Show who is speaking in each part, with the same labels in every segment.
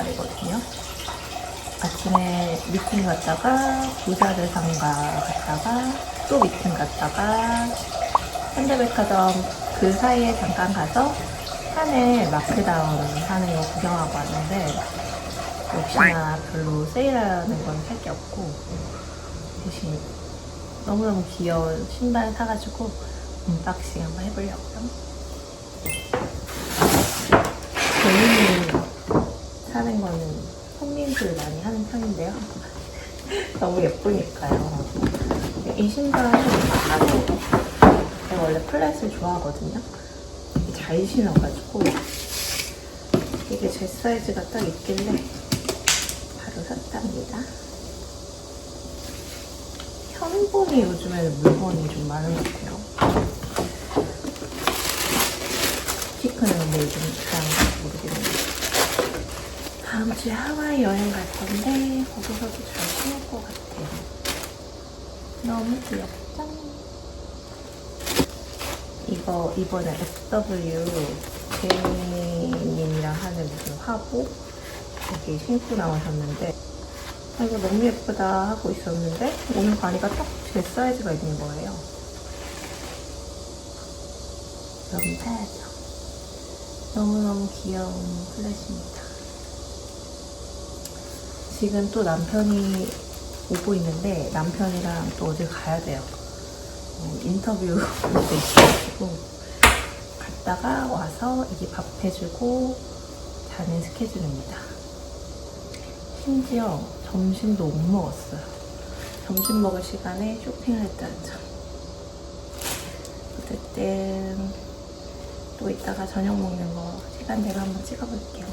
Speaker 1: 바빴던 날이거든요. 아침에 미팅 갔다가 부자들 상가 갔다가 또 미팅 갔다가 현대백화점 그 사이에 잠깐 가서 샤넬 마크다운 하는 거 구경하고 왔는데 역시나 별로 세일하는 건 살 게 없고 대신 너무너무 귀여운 신발 사가지고 언박싱 한번 해보려고요. 개인이 사는 거는 손님들 많이 하는 편인데요. 너무 예쁘니까요. 이 신발은 하고 제가 원래 플랫을 좋아하거든요. 되게 잘 신어가지고 이게 제 사이즈가 딱 있길래 바로 샀답니다. 현본이 요즘에는 물건이 좀 많은 것 같아요. 피크는 근데 요즘. 다음 주에 하와이 여행 갈 건데 거기서도 잘 신을 것 같아요. 너무 귀엽죠? 이거 이번에 SW 제이님이랑 하는 무슨 화보 여기 신고 나오셨는데 아, 이거 너무 예쁘다 하고 있었는데 오늘 가니까 딱제 사이즈가 있는 거예요. 여러분 사야죠. 너무너무 귀여운 플랫입니다. 지금 또 남편이 오고 있는데 남편이랑 또 어딜 가야 돼요. 어, 인터뷰도 있어가지고 갔다가 와서 이게 밥 해주고 자는 스케줄입니다. 심지어 점심도 못 먹었어요. 점심 먹을 시간에 쇼핑을 했다는 점. 어쨌든 또 이따가 저녁 먹는 거 시간대로 한번 찍어볼게요.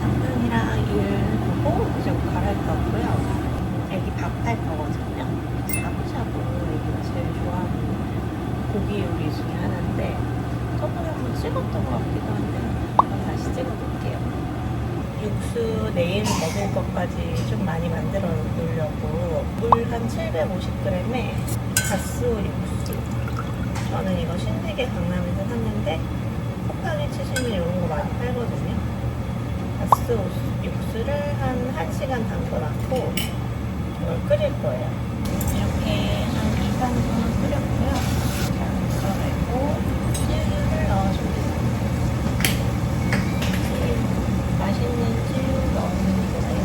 Speaker 1: 남편이랑 일 보고 이제 옷 갈아입고 왔고요. 애기 밥 할 거거든요. 샤브샤브 애기가 제일 좋아하는 고기 요리 중에 하나인데 저번에 한번 찍었던 것 같기도 한데 한번 다시 찍어볼게요. 육수 내일 먹을 것까지 좀 많이 만들어 놓으려고 물 한 750g에 가스 육수 저는 이거 신세계 강남에서 샀는데 폭탄이 치시면 이런 거 많이 팔거든요. 가스 육수를 한 1시간 담궈놨고 이걸 끓일 거예요. 이렇게 한 2, 3분 끓였고요. 자, 썰어내고 찌유를 넣어주겠습니다. 찌유, 맛있는 찌유 넣어주는 거예요.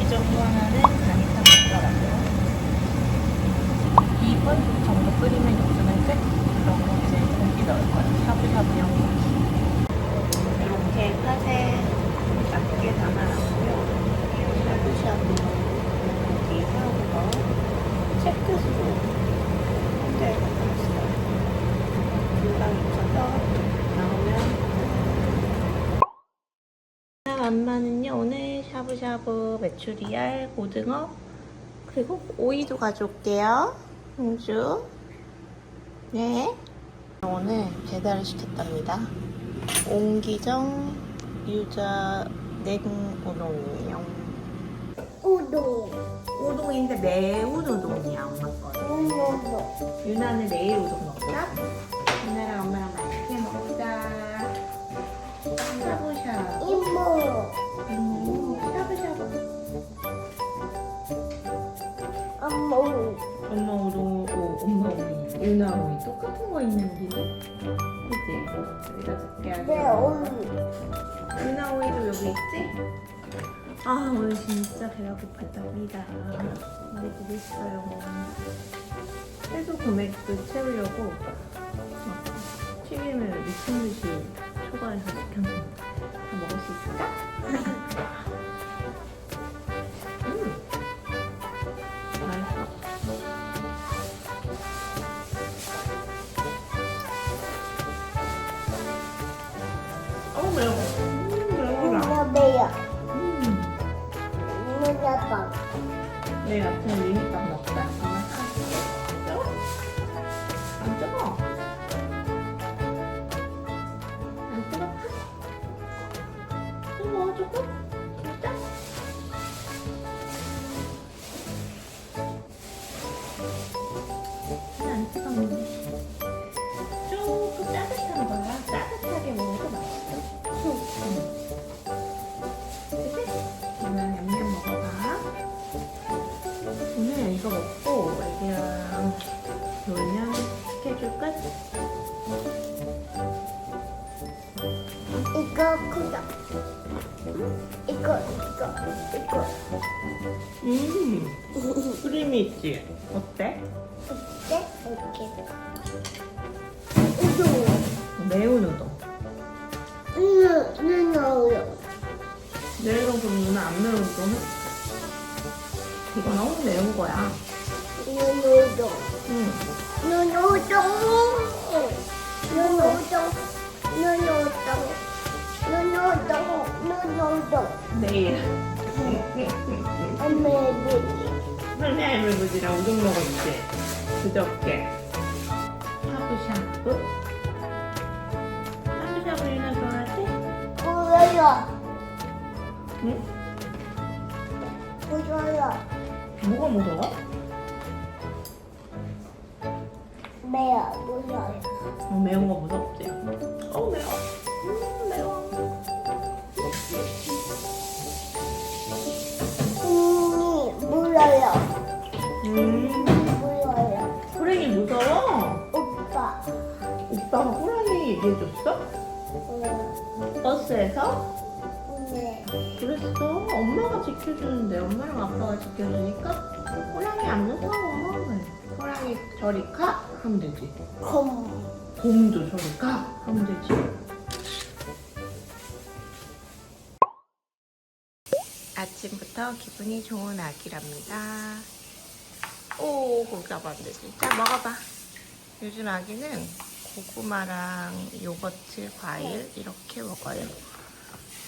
Speaker 1: 이 정도 하면은 간이 딱 맞더라고요. 2분 정도 끓이면 육수는 끝. 그러고 이제 고기 넣을 거예요. 샤브샤브용 고기. 이렇게 팥에 작게 담아놨고요. 샤브샤브 고기 사온 거 체크스로 혼자에 갖다 놨어요. 금방 익혀서 나오면 만마는요 오늘 샤브샤브 메추리알 고등어 그리고 오이도 가져올게요. 공주. 네. 오늘 배달을 시켰답니다. 옹기정 유자 냉우동이에요.
Speaker 2: 우동,
Speaker 1: 우동인데 매운 우동이야 엄마 거
Speaker 2: 우동,
Speaker 1: 유나는 내일 우동 먹자 유나랑 엄마랑 유나 우동 똑같은 거 있는 우리도? 그치? 여기다 줄게
Speaker 2: 내 오이,
Speaker 1: 유나 오이도 여기 있지? 아 오늘 진짜 배가 고팠답니다 우리도 있어요 채소 금액도 채우려고 막 튀김을 미친 듯이 초과해서 시켰는데 내일 아침에 미니밥 먹자. 사. 뜨거? 안 뜨거? 안 뜨겁다? 뜨거 조금?
Speaker 2: 이거 크다. 이거 이거 이거.
Speaker 1: 음, 크림이 있지? 어때?
Speaker 2: 이렇게 이렇게. 우동.
Speaker 1: 매운 우동.
Speaker 2: 응, 응, 우동.
Speaker 1: 매운 그럼 누나 안 매운 우동 해? 이거 너무 매운 거야.
Speaker 2: 응, 우동.
Speaker 1: 응.
Speaker 2: 눈우동 눈우동 눈우동 눈우동 눈우동
Speaker 1: 내일.
Speaker 2: 엄마들이
Speaker 1: 할매 할머니랑 우동 먹었지? 그저께. 샤브샤브? 샤브샤브 유나 좋아하지?
Speaker 2: 보여요
Speaker 1: 응?
Speaker 2: 보여요
Speaker 1: 뭐가 무서워?
Speaker 2: 매워 보여요
Speaker 1: 어, 매운 거 무섭지? 어, 매워.
Speaker 2: 응,
Speaker 1: 버스에서?
Speaker 2: 네
Speaker 1: 그랬어. 엄마가 지켜주는데 엄마랑 아빠가 지켜주니까 호랑이 안 무서워. 호랑이 저리 가? 하면 되지.
Speaker 2: 곰
Speaker 1: 곰도 저리 가? 하면 되지. 아침부터 기분이 좋은 아기랍니다. 오, 고기 되지. 자, 먹어봐. 요즘 아기는 고구마랑 요거트, 과일 이렇게 먹어요.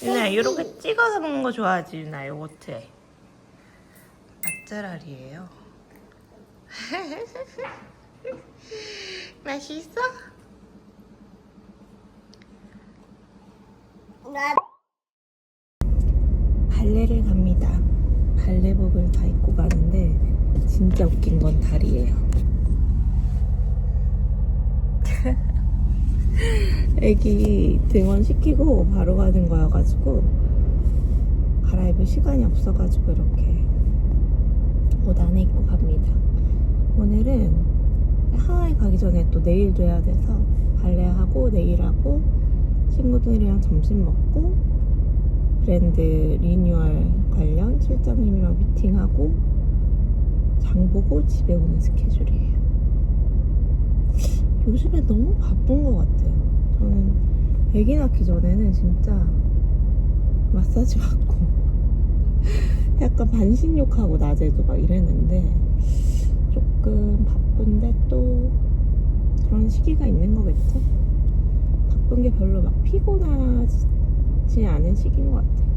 Speaker 1: 유나 이렇게 찍어서 먹는 거 좋아하지, 유나 요거트에. 맛잘알이에요. 맛있어?
Speaker 2: 나
Speaker 1: 발레를 갑니다. 발레복을 다 입고 가는데 진짜 웃긴 건 다리예요. 애기 등원 시키고 바로 가는 거여가지고 갈아입을 시간이 없어가지고 이렇게 옷 안에 입고 갑니다. 오늘은 하와이 가기 전에 또 내일도 해야 돼서 발레하고 내일하고 친구들이랑 점심 먹고 브랜드 리뉴얼 관련 실장님이랑 미팅하고 장 보고 집에 오는 스케줄이에요. 요즘에 너무 바쁜 것 같아요. 저는 아기 낳기 전에는 진짜 마사지 받고 약간 반신욕하고 낮에도 막 이랬는데 조금 바쁜데 또 그런 시기가 있는 거겠죠? 바쁜 게 별로 막 피곤하지 않은 시기인 것 같아요.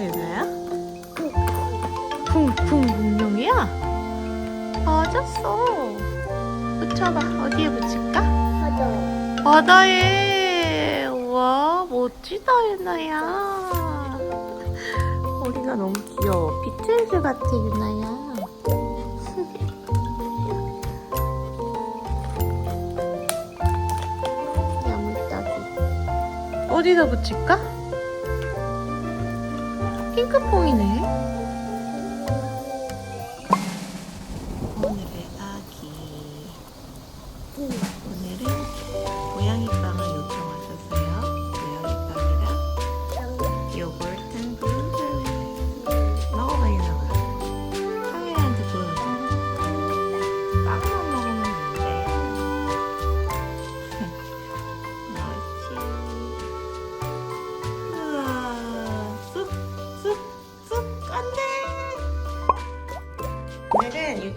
Speaker 1: 뭐야, 유나야? 쿵쿵 공룡이야? 맞았어. 붙여봐, 어디? 어디에 붙일까?
Speaker 2: 맞아요.
Speaker 1: 바다에 우와 멋지다 유나야 머리가 너무 귀여워 비틀즈 같아 유나야 어디다 붙일까? 핑크퐁이네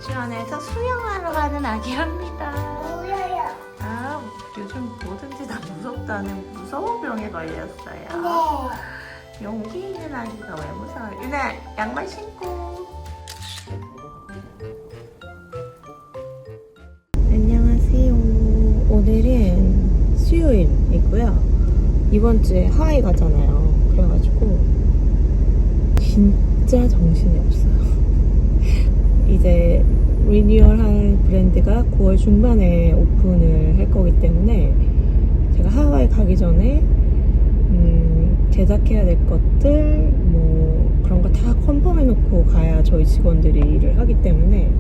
Speaker 1: 유치원에서 수영하러 가는 아기랍니다.
Speaker 2: 뭐예요?
Speaker 1: 아, 요즘 뭐든지 다 무섭다는 무서운 병에 걸렸어요.
Speaker 2: 네.
Speaker 1: 용기 있는 아기가 왜 무서워요? 유나, 양말 신고. 안녕하세요. 오늘은 수요일이고요. 이번 주에 하와이 가잖아요. 그래가지고 진짜 정신이 없어요. 이제 리뉴얼할 브랜드가 9월 중반에 오픈을 할 거기 때문에 제가 하와이 가기 전에 음, 제작해야 될 것들 뭐 그런 거 다 컨펌해 놓고 가야 저희 직원들이 일을 하기 때문에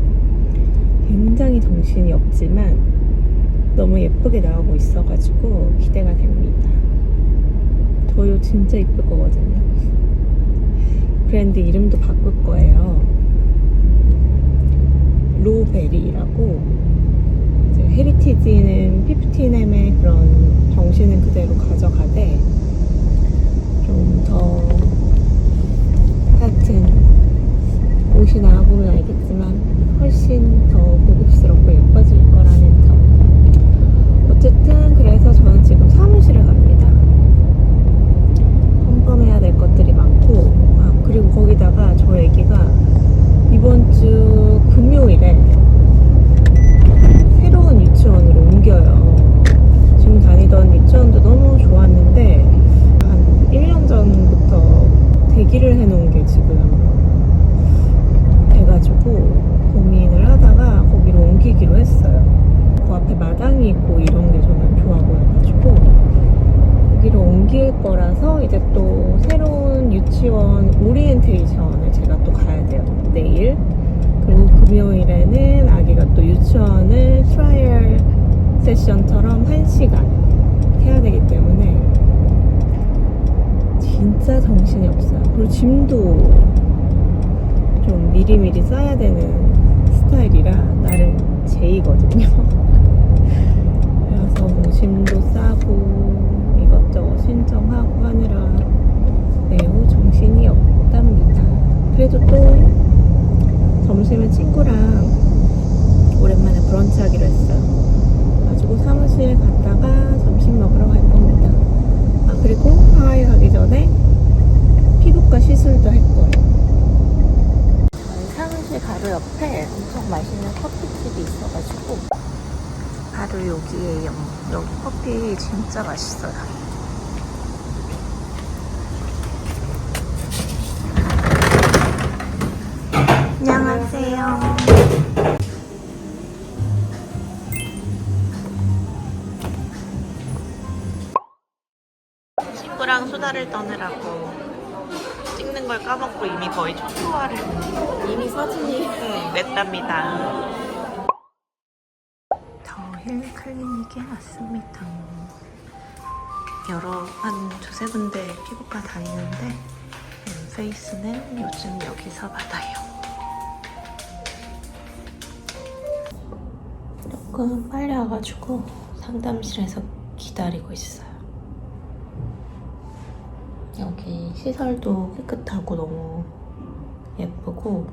Speaker 1: 굉장히 정신이 없지만 너무 예쁘게 나오고 있어가지고 기대가 됩니다. 저요 진짜 이쁠 거거든요. 브랜드 이름도 바꿀 거예요. 로베리라고 이제 헤리티지는 15M의 그런 정신을 그대로 가져가되 좀더 하여튼 옷이 나와보면 알겠지만 훨씬 더 고급스럽고 예뻐질 거라는 점. 어쨌든 그래서 저는 지금 사무실에 갑니다. 컴펌해야 될 것들이 많고 아 그리고 거기다가 저 애기가 이번 주 금요일에 새로운 유치원으로 옮겨요. 지금 다니던 유치원도 너무 좋았는데 한 1년 전부터 대기를 해놓은 게 지금 돼가지고 고민을 하다가 거기로 옮기기로 했어요. 그 앞에 마당이 있고 이런 게 저는 좋아 보여가지고 거기로 옮길 거라서 이제 또 새로운 유치원 오리엔테이션을 제가 또 가야 돼요. 내일. 그리고 금요일에는 아기가 또 유치원을 트라이얼 세션처럼 1시간 해야 되기 때문에 진짜 정신이 없어요. 그리고 짐도 좀 미리미리 싸야 되는 스타일이라 나름 제이거든요. 그래서 뭐 짐도 싸고 이것저것 신청하고 하느라 매우 정신이 없답니다. 그래도 또 점심에 친구랑 오랜만에 브런치 하기로 했어요. 가지고 사무실 갔다가 점심 먹으러 갈 겁니다. 아 그리고 하와이 가기 전에 피부과 시술도 할 거예요. 사무실 바로 옆에 엄청 맛있는 커피집이 있어가지고 바로 여기에요. 여기 커피 진짜 맛있어요. 친구랑 수다를 떠느라고 찍는 걸 까먹고 이미 거의 초토화를
Speaker 2: 이미 사진이
Speaker 1: 응, 냈답니다. 더 힐 클리닉에 왔습니다. 여러 한 두세 군데 피부과 다니는데 음, 페이스는 요즘 여기서 받아요. 조금 빨리 와가지고 상담실에서 기다리고 있어요. 여기 시설도 깨끗하고 너무 예쁘고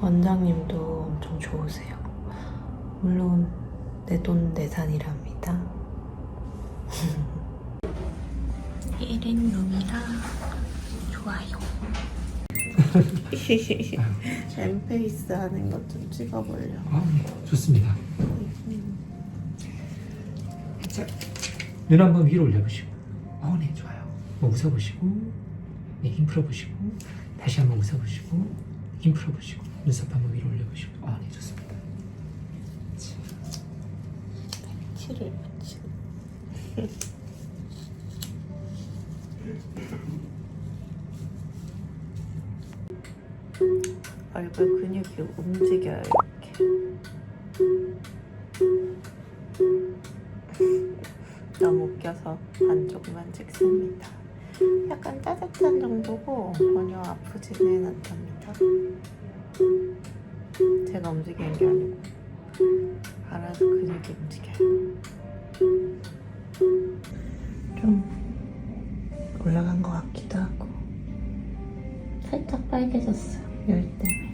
Speaker 1: 원장님도 엄청 좋으세요. 물론 내 돈 내산이랍니다. 1인 룸이라 좋아요. 엠페이스 하는 것 좀 찍어보려고.
Speaker 3: 아, 좋습니다. 자, 눈 한번 위로 올려보시고. 어, 네, 좋아요. 뭐 웃어보시고, 네, 힘 풀어보시고, 다시 한번 웃어보시고, 힘 풀어보시고, 눈썹 한번 위로 올려보시고. 어, 네, 좋습니다.
Speaker 1: 치를 붙이고. 얼굴 근육이 움직여요 이렇게. 너무 웃겨서 반쪽만 찍습니다. 약간 따뜻한 정도고 전혀 아프지는 않답니다. 제가 움직이는 게 아니고 알아서 근육이 움직여요. 좀 올라간 것 같기도 하고 살짝 빨개졌어요. 열 때문에.